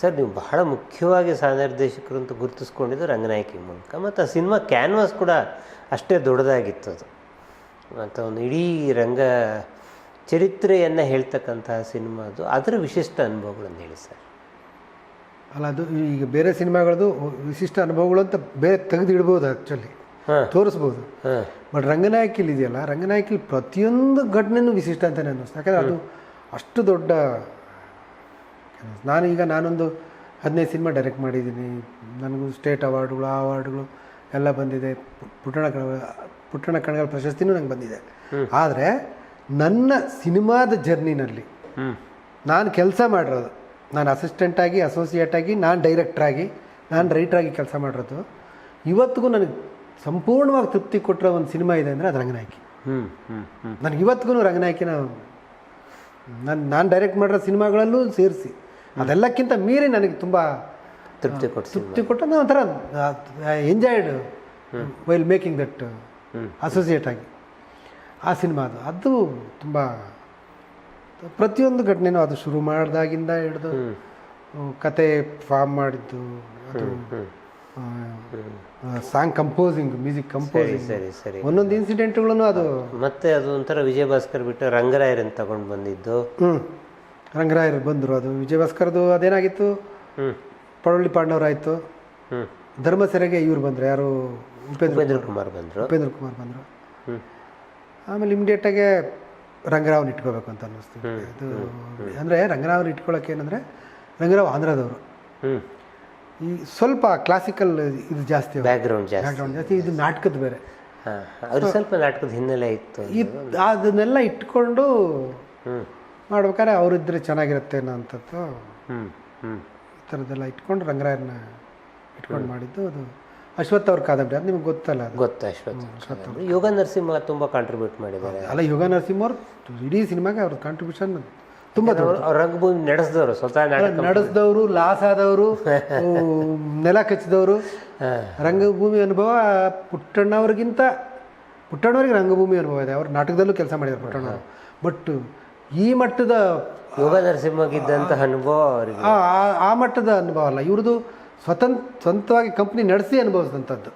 Sir ನೀವು ಬಹಳ ಮುಖ್ಯವಾಗಿ ಸಹ ನಿರ್ದೇಶಕರು ಅಂತ ಗುರುತಿಸ್ಕೊಂಡಿದ್ದು ರಂಗನಾಯಕಿ ಮೂಲಕ. ಮತ್ತು ಆ ಸಿನಿಮಾ ಕ್ಯಾನ್ವಾಸ್ ಕೂಡ ಅಷ್ಟೇ ದೊಡ್ಡದಾಗಿತ್ತು ಅದು. ಮತ್ತು ಒಂದು ಇಡೀ ರಂಗ ಚರಿತ್ರೆಯನ್ನು ಹೇಳ್ತಕ್ಕಂತಹ ಸಿನಿಮಾ ಅದು. ಅದರ ವಿಶಿಷ್ಟ ಅನುಭವಗಳನ್ನು ಹೇಳಿ ಸರ್. ಅಲ್ಲ ಅದು ಈಗ ಬೇರೆ ಸಿನಿಮಾಗಳದ್ದು ವಿಶಿಷ್ಟ ಅನುಭವಗಳು ಅಂತ ಬೇರೆ ತೆಗೆದಿಡ್ಬೋದು ಆ್ಯಕ್ಚುಲಿ ಹಾಂ. ತೋರಿಸ್ಬೋದು. ಹಾಂ. ಬಟ್ ರಂಗನಾಯಕಿಲ್ ಇದೆಯಲ್ಲ ರಂಗನಾಯಕಿಲ್ ಪ್ರತಿಯೊಂದು ಘಟನೆಯೂ ವಿಶಿಷ್ಟ ಅಂತಲೇ ಅನ್ನಿಸ್ತು. ಯಾಕಂದರೆ ಅದು ಅಷ್ಟು ದೊಡ್ಡ. ನಾನು ಈಗ ನಾನೊಂದು ಹದಿನೈದು ಸಿನಿಮಾ ಡೈರೆಕ್ಟ್ ಮಾಡಿದ್ದೀನಿ. ನನಗೂ ಸ್ಟೇಟ್ ಅವಾರ್ಡ್ಗಳು ಆ ಅವಾರ್ಡ್ಗಳು ಎಲ್ಲ ಬಂದಿದೆ. ಪುಟ್ಟಣ ಕಣ ಪುಟ್ಟಣ ಕಣಗಳ ಪ್ರಶಸ್ತಿನೂ ನಂಗೆ ಬಂದಿದೆ. ಆದರೆ ನನ್ನ ಸಿನಿಮಾದ ಜರ್ನಿನಲ್ಲಿ ನಾನು ಕೆಲಸ ಮಾಡಿರೋದು. ನಾನು ಅಸಿಸ್ಟೆಂಟಾಗಿ ಅಸೋಸಿಯೇಟಾಗಿ ನಾನು ಡೈರೆಕ್ಟ್ರಾಗಿ ನಾನು ರೈಟ್ರಾಗಿ ಕೆಲಸ ಮಾಡಿರೋದು. ಇವತ್ತಿಗೂ ನನಗೆ ಸಂಪೂರ್ಣವಾಗಿ ತೃಪ್ತಿ ಕೊಟ್ಟಿರೋ ಒಂದು ಸಿನಿಮಾ ಇದೆ ಅಂದರೆ ಅದು ರಂಗನಾಯಕಿ. ಹ್ಞೂ ಹ್ಞೂ ಹ್ಞೂ ನನಗೆ ಇವತ್ತಿಗೂ ರಂಗನಾಯಕಿನ ನಾನು ನಾನು ಡೈರೆಕ್ಟ್ ಮಾಡಿರೋ ಸಿನಿಮಾಗಳಲ್ಲೂ ಸೇರಿಸಿ. ಅದೆಲ್ಲಕ್ಕಿಂತ ಮೀರಿ ನನಗೆ ತುಂಬ ತೃಪ್ತಿ ಕೊಟ್ಟು ತೃಪ್ತಿ ಕೊಟ್ಟು ನಾನು ಒಂಥರ enjoyed while making that associate ಆಗಿ. ಆ ಸಿನಿಮಾ ಅದು. ಅದು ತುಂಬ ಪ್ರತಿಯೊಂದು ಘಟನೆನೂ ಅದು ಶುರು ಮಾಡಿದಾಗಿಂದ ಹಿಡಿದು ಕತೆ ಫಾರ್ಮ್ ಮಾಡಿದ್ದು ಅದು ಸಾಂಗ್ ಕಂಪೋಸಿಂಗ್ ಮ್ಯೂಸಿಕ್ ಕಂಪೋಸಿಂಗ್ ಸರಿ ಸರಿ ಒಂದೊಂದು ಇನ್ಸಿಡೆಂಟ್ಗಳನ್ನು ಅದು ಮತ್ತೆ ಅದು ಒಂಥರ ವಿಜಯ್ ಭಾಸ್ಕರ್ ಬಿಟ್ಟು ರಂಗರಾಯರನ್ನು ತಗೊಂಡು ಬಂದಿದ್ದು. ಹ್ಞೂ ರಂಗರಾಯರು ಬಂದರು. ಅದು ವಿಜಯ ಭಾಸ್ಕರ್ದು ಅದೇನಾಗಿತ್ತು ಪಡವಳ್ಳಿ ಪಾಂಡವರಾಯಿತು. ಧರ್ಮ ಧರ್ಮಸೆರೆಗೆ ಇವ್ರು ಬಂದರು. ಯಾರು? ಉಪೇಂದ್ರ ಕುಮಾರ್. ಬಂದರು. ಉಪೇಂದ್ರ ಕುಮಾರ್ ಬಂದರು. ಆಮೇಲೆ ಇಮಿಡಿಯೇಟಾಗೆ ರಂಗರಾವ್ನ ಇಟ್ಕೋಬೇಕು ಅಂತ ಅನ್ನಿಸ್ತು. ಇದು ಅಂದರೆ ರಂಗರಾವ್ನ ಇಟ್ಕೊಳ್ಳೋಕೆ ಏನಂದರೆ ರಂಗರಾವ್ ಆಂಧ್ರದವರು. ಈ ಸ್ವಲ್ಪ ಕ್ಲಾಸಿಕಲ್ ಇದು ಜಾಸ್ತಿ ಬ್ಯಾಕ್ಗ್ರೌಂಡ್ ಜಾಸ್ತಿ. ಜಾಸ್ತಿ. ಇದು ನಾಟಕದ ಬೇರೆ. ಸ್ವಲ್ಪ ನಾಟಕದ ಹಿನ್ನೆಲೆ ಇತ್ತು ಅದನ್ನೆಲ್ಲ ಇಟ್ಕೊಂಡು ಮಾಡ್ಬೇಕಾದ್ರೆ ಅವರಿದ್ರೆ ಚೆನ್ನಾಗಿರುತ್ತೆ ಅನ್ನೋ ಅಂಥದ್ದು ಈ ಥರದ್ದೆಲ್ಲ ಇಟ್ಕೊಂಡು ರಂಗರಾಯರನ್ನ ಇಟ್ಕೊಂಡು ಮಾಡಿದ್ದು ಅದು ಅಶ್ವಥ್ ಅವ್ರ ಕಾದಂಬರಿ. ಅದು ನಿಮ್ಗೆ ಗೊತ್ತಲ್ಲ ಗೊತ್ತು ಅಶ್ವಥ್ ಯೋಗ ನರಸಿಂಹ ತುಂಬ ಕಾಂಟ್ರಿಬ್ಯೂಟ್ ಮಾಡಿದ್ದಾರೆ. ಅಲ್ಲ ಯೋಗ ನರಸಿಂಹ ಅವ್ರು ಇಡೀ ಸಿನಿಮಾಗೆ ಅವ್ರ ಕಾಂಟ್ರಿಬ್ಯೂಷನ್ ತುಂಬ ರಂಗಭೂಮಿ ನಡೆಸಿದವರು ಸ್ವತಃ ನಡೆಸಿದವರು ಲಾಸ್ ಆದವರು ನೆಲ ಕಚ್ಚಿದವರು. ರಂಗಭೂಮಿ ಅನುಭವ ಪುಟ್ಟಣ್ಣವ್ರಿಗಿಂತ ಪುಟ್ಟಣ್ಣವ್ರಿಗೆ ರಂಗಭೂಮಿ ಅನುಭವ ಇದೆ. ಅವ್ರು ನಾಟಕದಲ್ಲೂ ಕೆಲಸ ಮಾಡಿದ್ದಾರೆ ಪುಟ್ಟಣ್ಣವರು. ಬಟ್ ಈ ಮಟ್ಟದ ಯೋಗ ನರಸಿಂಹಗಿದ್ದಂತಹ ಅನುಭವ ಅವರಿಗೆ. ಆ ಮಟ್ಟದ ಅನುಭವ ಅಲ್ಲ. ಇವ್ರದ್ದು ಸ್ವತಂತ್ರ ಸ್ವಂತವಾಗಿ ಕಂಪ್ನಿ ನಡೆಸಿ ಅನುಭವಿಸಿದಂಥದ್ದು.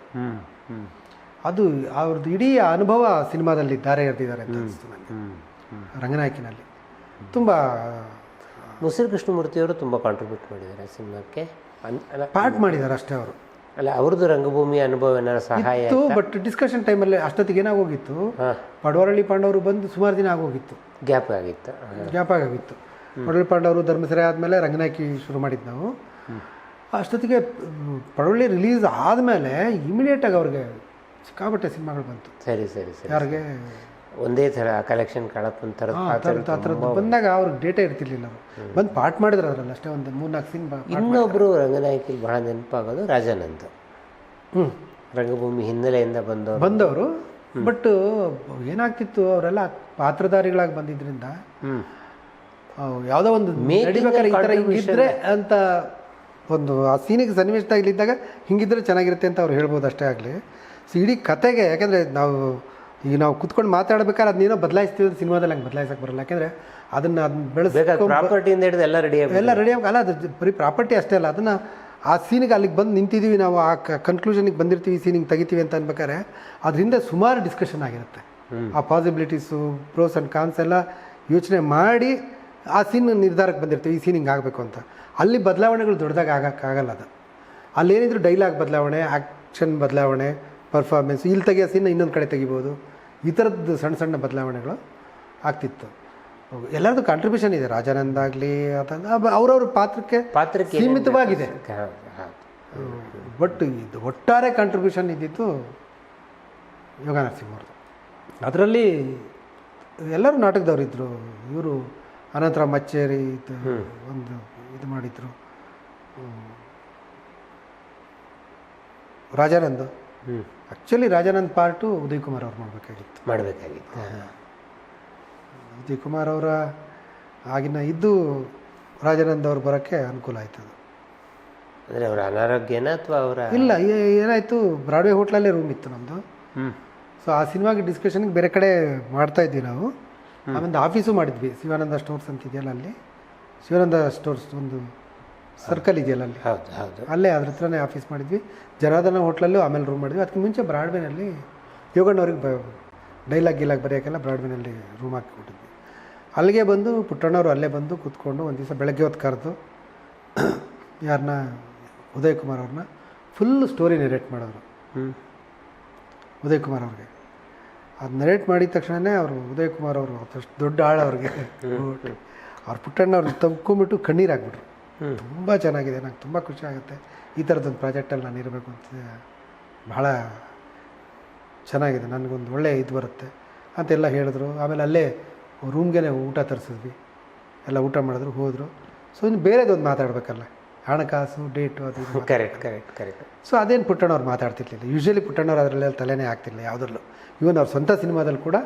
ಅದು ಅವ್ರದ್ದು ಇಡೀ ಅನುಭವ ಸಿನಿಮಾದಲ್ಲಿ ದಾರೆ ಎರೆದಿದ್ದಾರೆ ಅಂತ ಅನಿಸ್ತು ನನಗೆ. ರಂಗನಾಯಕಿನಲ್ಲಿ. ತುಂಬ ಮುಸಿರು ಕೃಷ್ಣಮೂರ್ತಿಯವರು ತುಂಬ ಕಾಂಟ್ರಿಬ್ಯೂಟ್ ಮಾಡಿದ್ದಾರೆ ಸಿನಿಮಾಕ್ಕೆ. ಪಾರ್ಟ್ ಮಾಡಿದ್ದಾರೆ ಅಷ್ಟೇ ಅವರು. ಅಲ್ಲ ಅವ್ರದ್ದು ರಂಗಭೂಮಿ ಅನುಭವ ಏನಾರ ಸಹಾಯ ಇತ್ತು ಬಟ್ ಡಿಸ್ಕಷನ್ ಟೈಮಲ್ಲಿ ಅಷ್ಟೊತ್ತಿಗೆ ಏನಾಗೋಗಿತ್ತು? ಪಡವರಳ್ಳಿ ಪಾಂಡವರು ಬಂದು ಸುಮಾರು ದಿನ ಆಗೋಗಿತ್ತು. ಗ್ಯಾಪ್ ಆಗಿತ್ತು? ಗ್ಯಾಪ್ ಆಗೋಗಿತ್ತು. ಪಡವಳ್ಳಿ ಪಾಂಡವರು ಧರ್ಮಸೆರೆ ಆದಮೇಲೆ ರಂಗನಾಯಕಿ ಶುರು ಮಾಡಿದ್ದು ನಾವು. ಅಷ್ಟೊತ್ತಿಗೆ ಪಡವಳ್ಳಿ ರಿಲೀಸ್ ಆದಮೇಲೆ ಇಮಿಡಿಯೇಟಾಗಿ ಅವ್ರಿಗೆ ಸಿಕ್ಕಾಪಟ್ಟೆ ಸಿನಿಮಾಗಳು ಬಂತು. ಸರಿ ಸರಿ ಸರಿ. ಯಾರಿಗೆ ಒಂದೇ ಥರ ಕಲೆಕ್ಷನ್ ಕಾಳಪ್ಪನ ಥರದ ಆ ಥರದ್ದು ಬಂದಾಗ ಅವ್ರಿಗೆ ಡೇಟಾ ಇರ್ತಿರ್ಲಿಲ್ಲ ಅವರು. ಬಂದು ಪಾಠ ಮಾಡಿದ್ರು ಅದರಲ್ಲಿ ಅಷ್ಟೇ ಒಂದು ಮೂರ್ನಾಲ್ಕು ಸೀನ್ ಇನ್ನೊಬ್ಬರು ರಂಗನಾಯಕಿ ಬಹಳ ನೆನಪಾಗೋದು ರಾಜಾನಂದ್ ಹ್ಞೂ ರಂಗಭೂಮಿ ಹಿನ್ನೆಲೆಯಿಂದ ಬಂದವರು. ಬಂದವರು. ಬಟ್ ಏನಾಗ್ತಿತ್ತು ಅವರೆಲ್ಲ ಪಾತ್ರಧಾರಿಗಳಾಗಿ ಬಂದಿದ್ರಿಂದ ಯಾವುದೋ ಒಂದು ನಡಿಬೇಕಾದ್ರೆ ಈ ಥರ contribution. ಹಿಂಗಿದ್ರೆ ಅಂತ ಒಂದು ಆ ಸೀನಿಗೆ ಸನ್ನಿವೇಶದಾಗಲಿದ್ದಾಗ ಹಿಂಗಿದ್ರೆ ಚೆನ್ನಾಗಿರುತ್ತೆ ಅಂತ ಅವ್ರು ಹೇಳ್ಬೋದು ಅಷ್ಟೇ ಆಗಲಿ. ಸೊ ಇಡೀ ಕತೆಗೆ ಯಾಕೆಂದರೆ ನಾವು ಈಗ ನಾವು ಕುತ್ಕೊಂಡು ಮಾತಾಡ್ಬೇಕಾದ್ರೆ ಅದನ್ನೇನೋ ಬದಲಾಯಿಸ್ತೀವಿ ಸಿನಿಮಾದಲ್ಲಿ ಹಂಗೆ ಬದಲಾಯಿಸಕ್ಕೆ ಬರಲ್ಲ. ಯಾಕೆಂದರೆ ಅದನ್ನು ಅದನ್ನ ಬೆಳೆಸಿ ಬೇಕಾದ ಪ್ರಾಪರ್ಟಿಯಿಂದ ಹಿಡಿದು ಎಲ್ಲ ರೆಡಿ ಎಲ್ಲ ರೆಡಿ ಆಗಿ ಅಲ್ಲ ಅದು ಬರೀ ಪ್ರಾಪರ್ಟಿ ಅಷ್ಟೇ ಅಲ್ಲ ಅದನ್ನು ಆ ಸೀನಿಗೆ ಅಲ್ಲಿಗೆ ಬಂದು ನಿಂತಿದ್ದೀವಿ ನಾವು ಆ ಕನ್ಕ್ಲೂಷನಿಗೆ ಬಂದಿರ್ತೀವಿ ಈ ಸೀನಿಗೆ ತೆಗಿತೀವಿ ಅಂತ ಅನ್ಬೇಕಾದ್ರೆ ಅದರಿಂದ ಸುಮಾರು ಡಿಸ್ಕಷನ್ ಆಗಿರುತ್ತೆ. ಆ ಪಾಸಿಬಿಲಿಟೀಸು ಪ್ರೋಸ್ ಆ್ಯಂಡ್ ಕಾನ್ಸ್ ಎಲ್ಲ ಯೋಚನೆ ಮಾಡಿ ಆ ಸೀನ್ ನಿರ್ಧಾರಕ್ಕೆ ಬಂದಿರ್ತೀವಿ ಈ ಸೀನ್ ಹಿಂಗೆ ಆಗಬೇಕು ಅಂತ. ಅಲ್ಲಿ ಬದಲಾವಣೆಗಳು ದೊಡ್ಡದಾಗ ಆಗೋಕ್ಕಾಗಲ್ಲ ಅದು. ಅಲ್ಲೇನಿದ್ರು ಡೈಲಾಗ್ ಬದಲಾವಣೆ ಆ್ಯಕ್ಷನ್ ಬದಲಾವಣೆ ಪರ್ಫಾರ್ಮೆನ್ಸ್ ಇಲ್ಲಿ ತೆಗೆಯೋ ಸೀನ್ ಇನ್ನೊಂದು ಕಡೆ ತೆಗಿಬೋದು. ಈ ಥರದ್ದು ಸಣ್ಣ ಸಣ್ಣ ಬದಲಾವಣೆಗಳು ಆಗ್ತಿತ್ತು. ಎಲ್ಲರದ್ದು ಕಾಂಟ್ರಿಬ್ಯೂಷನ್ ಇದೆ. ರಾಜಾನಂದ್ ಆಗಲಿ ಅಥವಾ ಅವ್ರವ್ರ ಪಾತ್ರಕ್ಕೆ ಪಾತ್ರಕ್ಕೆ ಸೀಮಿತವಾಗಿದೆ. ಬಟ್ ಇದು ಒಟ್ಟಾರೆ ಕಾಂಟ್ರಿಬ್ಯೂಷನ್ ಇದ್ದಿತ್ತು ಯೋಗ ಸಿಂಗ್ ಅವ್ರದ್ದು ಅದರಲ್ಲಿ ಎಲ್ಲರೂ ನಾಟಕದವ್ರು ಇದ್ದರು ಇವರು ಅನಂತರ ಮಚ್ಚೇರಿ ಇದು ಒಂದು ಇದು ಮಾಡಿದರು. ರಾಜಾನಂದ್. ಹ್ಞೂ ಆ್ಯಕ್ಚುಲಿ ರಾಜಾನಂದ್ ಪಾರ್ಟು ಉದಯ್ ಕುಮಾರ್ ಅವ್ರು ಮಾಡಬೇಕಾಗಿತ್ತು. ಮಾಡಬೇಕಾಗಿತ್ತು. ಉದಯ್ ಕುಮಾರ್ ಅವರ ಆಗಿನ ಇದ್ದು ರಾಜಾನಂದ್ ಅವ್ರು ಬರೋಕ್ಕೆ ಅನುಕೂಲ ಆಯ್ತು ಅದು. ಅಂದರೆ ಅವರ ಅನಾರೋಗ್ಯನ ಅಥವಾ ಅವರ ಇಲ್ಲ ಏನಾಯಿತು ಬ್ರಾಡ್ವೇ ಹೋಟ್ಲಲ್ಲೇ ರೂಮ್ ಇತ್ತು ನಮ್ಮದು ಹ್ಞೂ ಸೊ ಆ ಸಿನಿಮಾಗೆ ಡಿಸ್ಕಷನ್ಗೆ ಬೇರೆ ಕಡೆ ಮಾಡ್ತಾ ಇದ್ವಿ ನಾವು. ಆಮೇಲೆ ಆಫೀಸು ಮಾಡಿದ್ವಿ. ಶಿವಾನಂದ ಸ್ಟೋರ್ಸ್ ಅಂತಿದೆಯಲ್ಲ ಅಲ್ಲಿ? ಶಿವಾನಂದ ಸ್ಟೋರ್ಸ್ ಒಂದು ಸರ್ಕಲ್ ಇದೆಯಲ್ಲ ಅಲ್ಲಿ? ಹೌದು ಹೌದು. ಅಲ್ಲೇ ಅದ್ರ ಹತ್ರನೇ ಆಫೀಸ್ ಮಾಡಿದ್ವಿ. ಜನಾರ್ದನ ಹೋಟ್ಲಲ್ಲೂ ಆಮೇಲೆ ರೂಮ್ ಮಾಡಿದ್ವಿ. ಅದಕ್ಕೆ ಮುಂಚೆ ಬ್ರಾಡ್ವೇನಲ್ಲಿ ಯೋಗಣ್ಣವ್ರಿಗೆ ಡೈಲಾಗ್ ಗಿಲಾಗ್ ಬರೆಯೋಕ್ಕೆಲ್ಲ ಬ್ರಾಡ್ವೇನಲ್ಲಿ ರೂಮ್ ಹಾಕಿಬಿಟ್ಟಿದ್ವಿ ಅಲ್ಲಿಗೆ ಬಂದು ಪುಟ್ಟಣ್ಣವರು ಅಲ್ಲೇ ಬಂದು ಕೂತ್ಕೊಂಡು ಒಂದು ದಿವಸ ಬೆಳಗ್ಗೆ ಹೊತ್ತು ಕರೆದು ಯಾರನ್ನ ಉದಯ್ ಕುಮಾರ್ ಅವ್ರನ್ನ ಫುಲ್ ಸ್ಟೋರಿ ನೆರೇಟ್ ಮಾಡೋರು ಹ್ಞೂ ಉದಯ್ ಕುಮಾರ್ ಅವ್ರಿಗೆ. ಅದು ನರೇಟ್ ಮಾಡಿದ ತಕ್ಷಣವೇ ಅವರು ಉದಯ್ ಕುಮಾರ್ ಅವರು ಅಷ್ಟು ದೊಡ್ಡ ಆಳ ಅವ್ರಿಗೆ. ಅವ್ರ ಪುಟ್ಟಣ್ಣ ಅವ್ರನ್ನ ತಗ್ಕೊಂಬಿಟ್ಟು ಕಣ್ಣೀರು ಹಾಕ್ಬಿಟ್ರು. ಹ್ಮ್. ತುಂಬ ಚೆನ್ನಾಗಿದೆ. ನಂಗೆ ತುಂಬ ಖುಷಿ ಆಗುತ್ತೆ. ಈ ಥರದ್ದೊಂದು ಪ್ರಾಜೆಕ್ಟಲ್ಲಿ ನಾನು ಇರಬೇಕು ಅಂತ ಭಾಳ ಚೆನ್ನಾಗಿದೆ. ನನಗೊಂದು ಒಳ್ಳೆಯ ಇದು ಬರುತ್ತೆ. ಅಂತೆಲ್ಲ ಹೇಳಿದ್ರು. ಆಮೇಲೆ ಅಲ್ಲೇ ರೂಮ್ಗೆ ಊಟ ತರಿಸಿದ್ವಿ. ಎಲ್ಲ ಊಟ ಮಾಡಿದ್ರು ಹೋದರು. ಸೊ ಇನ್ನು ಬೇರೆದೊಂದು ಮಾತಾಡಬೇಕಲ್ಲ. ಹಣಕಾಸು ಡೇಟು ಅದು ಕರೆಕ್ಟ್ ಕರೆಕ್ಟ್ ಕರೆಕ್ಟ್ ಸೊ ಅದೇನು ಪುಟ್ಟಣ್ಣವ್ರು ಮಾತಾಡ್ತಿರ್ಲಿಲ್ಲ. ಯೂಶ್ವಲಿ ಪುಟ್ಟಣ್ಣವ್ರು ಅದರಲ್ಲೆಲ್ಲ ತಲೆನೇ ಆಗ್ತಿಲ್ಲ ಯಾವುದ್ರಲ್ಲೂ. ಇವನ್ ಅವ್ರ ಸ್ವಂತ ಸಿನಿಮಾದಲ್ಲಿ ಕೂಡ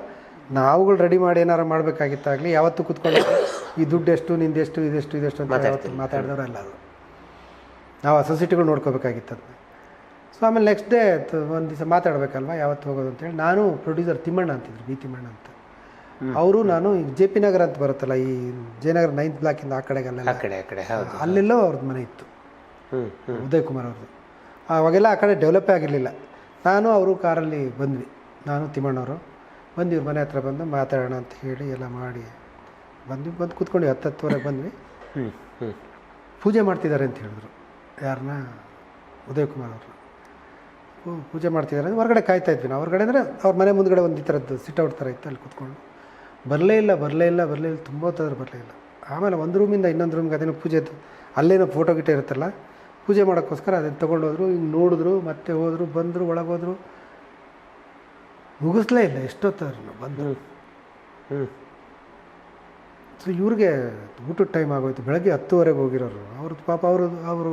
ನಾವುಗಳು ರೆಡಿ ಮಾಡಿ ಏನಾರು ಮಾಡಬೇಕಾಗಿತ್ತಾಗಲಿ ಯಾವತ್ತು ಕೂತ್ಕೊಂಡು ಈ ದುಡ್ಡು ಎಷ್ಟು ನಿಂದೆಷ್ಟು ಇದೆಷ್ಟು ಇದೆಷ್ಟು ಅಂತ ಯಾವತ್ತು ಮಾತಾಡಿದವರಲ್ಲ ಅದು. ನಾವು ಅಸೋಸಿಟಿಗಳು ಸೊಸೈಟಿಗಳು ನೋಡ್ಕೋಬೇಕಾಗಿತ್ತು ಅದನ್ನ ಸೊ ಆಮೇಲೆ ನೆಕ್ಸ್ಟ್ ಡೇ ಒಂದು ದಿವಸ ಮಾತಾಡಬೇಕಲ್ವ ಯಾವತ್ತು ಹೋಗೋದು ಅಂತೇಳಿ ನಾನು ಪ್ರೊಡ್ಯೂಸರ್ ತಿಮ್ಮಣ್ಣ ಅಂತಿದ್ರು ಬಿ ತಿಮ್ಮಣ್ಣ ಅಂತ. ಅವರು ನಾನು ಈಗ ಜೆ ಪಿ ನಗರ ಅಂತ ಬರುತ್ತಲ್ಲ ಈ ಜಯನಗರ ನೈನ್ತ್ ಬ್ಲಾಕಿಂದ ಆ ಕಡೆಗೆಲ್ಲ ಆ ಕಡೆ ಆ ಕಡೆ ಅಲ್ಲೆಲ್ಲೋ ಅವ್ರದ್ದು ಮನೆ ಇತ್ತು. ಉದಯ್ ಕುಮಾರ್ ಅವ್ರದ್ದು. ಅವಾಗೆಲ್ಲ ಆ ಕಡೆ ಡೆವಲಪೇ ಆಗಿರಲಿಲ್ಲ. ನಾನು ಅವರು ಕಾರಲ್ಲಿ ಬಂದ್ವಿ. ನಾನು ತಿಮ್ಮಣ್ಣವರು. ಬಂದು ಇವ್ರ ಮನೆ ಹತ್ರ ಬಂದು ಮಾತಾಡೋಣ ಅಂತ ಹೇಳಿ ಎಲ್ಲ ಮಾಡಿ ಬಂದ್ವಿ ಬಂದು ಕೂತ್ಕೊಂಡು ಹತ್ತು ಹತ್ತುವರೆಗೆ ಬಂದ್ವಿ. ಹ್ಞೂ ಹ್ಞೂ ಪೂಜೆ ಮಾಡ್ತಿದ್ದಾರೆ ಅಂತ ಹೇಳಿದ್ರು. ಯಾರನ್ನ? ಉದಯ್ ಕುಮಾರ್ ಅವ್ರನ್ನ. ಓ ಪೂಜೆ ಮಾಡ್ತಿದ್ದಾರೆ ಹೊರಗಡೆ ಕಾಯ್ತಾ ಇದ್ವಿ ನಾವು. ಹೊರಗಡೆ ಅಂದರೆ ಅವ್ರ ಮನೆ ಮುಂದ್ಗಡೆ ಒಂದು ಈ ಥರದ್ದು ಸಿಟ್ಔಟ್ ಥರ ಇತ್ತು ಅಲ್ಲಿ ಕೂತ್ಕೊಂಡು. ಬರಲೇ ಇಲ್ಲ ಬರಲೇ ಇಲ್ಲ ಬರಲೇ ಇಲ್ಲ ತುಂಬ ಹೊತ್ತಾದ್ರೆ ಬರಲೇ ಇಲ್ಲ. ಆಮೇಲೆ ಒಂದು ರೂಮಿಂದ ಇನ್ನೊಂದು ರೂಮ್ಗೆ ಅದೇನು ಪೂಜೆ ಅಲ್ಲೇನೋ ಫೋಟೋ ಗಿಟ್ಟ ಇರುತ್ತಲ್ಲ ಪೂಜೆ ಮಾಡೋಕ್ಕೋಸ್ಕರ ಅದನ್ನು ತೊಗೊಂಡೋದ್ರು ಹಿಂಗೆ ನೋಡಿದ್ರು ಮತ್ತೆ ಹೋದರು ಬಂದರು ಒಳಗೋದ್ರು ಮುಗಿಸ್ಲೇ ಇಲ್ಲ ಎಷ್ಟೊತ್ತಾದ್ರು ಬಂದು ಹ್ಞೂ ಸೊ ಇವ್ರಿಗೆ ಊಟದ ಟೈಮ್ ಆಗೋಯ್ತು. ಬೆಳಗ್ಗೆ ಹತ್ತುವರೆಗೆ ಹೋಗಿರೋರು. ಅವ್ರದ್ದು ಪಾಪ ಅವರು ಅವರು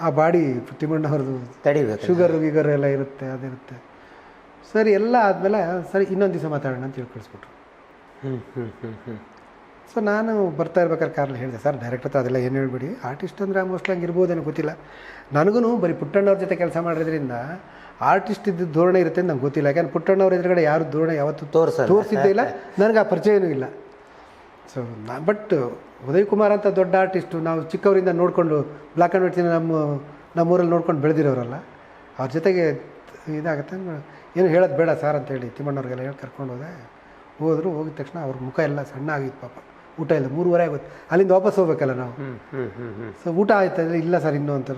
ಆ ಬಾಡಿ ತಿಮ್ಮಣ್ಣ ಅವ್ರದ್ದು ತಡಿಬೇಕು. ಶುಗರ್ ಗಿಗರ್ ಎಲ್ಲ ಇರುತ್ತೆ ಅದಿರುತ್ತೆ. ಸರಿ ಎಲ್ಲ ಆದಮೇಲೆ ಸರಿ ಇನ್ನೊಂದು ದಿವಸ ಮಾತಾಡೋಣ ಅಂತ ಹೇಳಿ ಕಳಿಸ್ಬಿಟ್ರು ಹ್ಞೂ ಹ್ಞೂ ಹ್ಞೂ ಹ್ಞೂ ಸೊ ನಾನು ಬರ್ತಾ ಇರ್ಬೇಕಾದ್ರೆ ಕಾರಣ ಹೇಳಿದೆ. ಸರ್ ಡೈರೆಕ್ಟ್ ಹತ್ರ ಅದೆಲ್ಲ ಏನು ಹೇಳ್ಬಿಡಿ. ಆರ್ಟಿಸ್ಟ್ ಅಂದರೆ ಮೋಸ್ಟ್ಲಿ ಹಂಗೆ ಇರ್ಬೋದೇನೋ ಗೊತ್ತಿಲ್ಲ. ನನಗೂ ಬರೀ ಪುಟ್ಟಣ್ಣವ್ರ ಜೊತೆ ಕೆಲಸ ಮಾಡೋದ್ರಿಂದ ಆರ್ಟಿಸ್ಟ್ ಇದ್ದ ಧೋರಣೆ ಇರುತ್ತೆ ಅಂತ ನಂಗೆ ಗೊತ್ತಿಲ್ಲ. ಯಾಕಂದ್ರೆ ಪುಟ್ಟಣ್ಣವ್ರ ಎದುರುಗಡೆ ಯಾರು ಧೋರಣೆ ಯಾವತ್ತೂ ತೋರಿಸ ತೋರಿಸಿದ್ದೇ ಇಲ್ಲ. ನನಗೆ ಆ ಪರಿಚಯನೂ ಇಲ್ಲ. ಸೊ ನಾ ಬಟ್ ಉದಯ್ ಕುಮಾರ್ ಅಂತ ದೊಡ್ಡ ಆರ್ಟಿಸ್ಟು ನಾವು ಚಿಕ್ಕವರಿಂದ ನೋಡಿಕೊಂಡು ಬ್ಲ್ಯಾಕ್ ಆ್ಯಂಡ್ ವೈಟ್ ನಮ್ಮ ನಮ್ಮೂರಲ್ಲಿ ನೋಡ್ಕೊಂಡು ಬೆಳೆದಿರೋರಲ್ಲ ಅವ್ರ ಜೊತೆಗೆ ಇದಾಗುತ್ತೆ ಏನು ಹೇಳೋದು ಬೇಡ ಸರ್ ಅಂತೇಳಿ ತಿಮ್ಮಣ್ಣವ್ರಿಗೆಲ್ಲ ಹೇಳಿ ಕರ್ಕೊಂಡು ಹೋದೆ. ಹೋದರು ಹೋಗಿದ ತಕ್ಷಣ ಅವ್ರ ಮುಖ ಎಲ್ಲ ಸಣ್ಣ ಆಗಿತ್ತು ಪಾಪ. ಊಟ ಇಲ್ಲ ಮೂರುವರೆ ಆಗುತ್ತೆ. ಅಲ್ಲಿಂದ ವಾಪಸ್ ಹೋಗ್ಬೇಕಲ್ಲ ನಾವು? ಸೊ ಊಟ ಆಯ್ತು ಅಂದರೆ ಇಲ್ಲ ಸರ್ ಇನ್ನೂ ಅಂತ